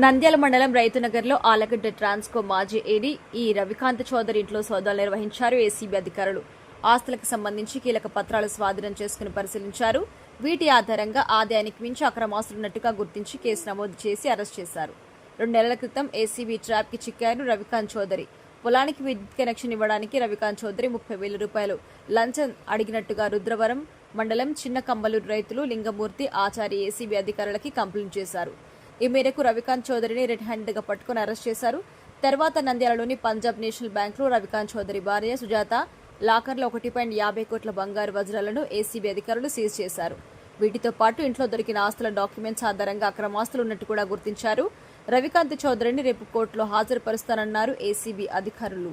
నంద్యాల మండలం రైతునగర్లో ఆలగడ్డ ట్రాన్స్కో మాజీ ఏడీ ఈ రవికాంత్ చౌదరి ఇంట్లో సోదాలు నిర్వహించారు ఏసీబీ అధికారులు. ఆస్తులకు సంబంధించి కీలక పత్రాలు స్వాధీనం చేసుకుని పరిశీలించారు. వీటి ఆధారంగా ఆదాయానికి మించి అక్రమాస్తులున్నట్టుగా గుర్తించి కేసు నమోదు చేసి అరెస్ట్ చేశారు. రెండు నెలల క్రితం ఏసీబీ ట్రాప్కి చిక్కారు రవికాంత్ చౌదరి. పొలానికి విద్యుత్ కనెక్షన్ ఇవ్వడానికి రవికాంత్ చౌదరి ముప్పై వేల రూపాయలు లంచం అడిగినట్టుగా రుద్రవరం మండలం చిన్న కమ్మలూరు రైతులు లింగమూర్తి ఆచారి ఏసీబీ అధికారులకి కంప్లైంట్ చేశారు. ఈ మేరకు రవికాంత్ చౌదరిని రెడ్ హ్యాండెడ్గా పట్టుకుని అరెస్ట్ చేశారు. తర్వాత నంద్యాలలోని పంజాబ్ నేషనల్ బ్యాంకులో రవికాంత్ చౌదరి భార్య సుజాత లాకర్లో ఒకటి పాయింట్ యాభై కోట్ల బంగారు వజ్రాలను ఏసీబీ అధికారులు సీజ్ చేశారు. వీటితో పాటు ఇంట్లో దొరికిన ఆస్తుల డాక్యుమెంట్స్ ఆధారంగా అక్రమాస్తులు ఉన్నట్టు కూడా గుర్తించారు. రవికాంత్ చౌదరిని రేపు కోర్టులో హాజరుపరుస్తానన్నారు ఏసీబీ అధికారులు.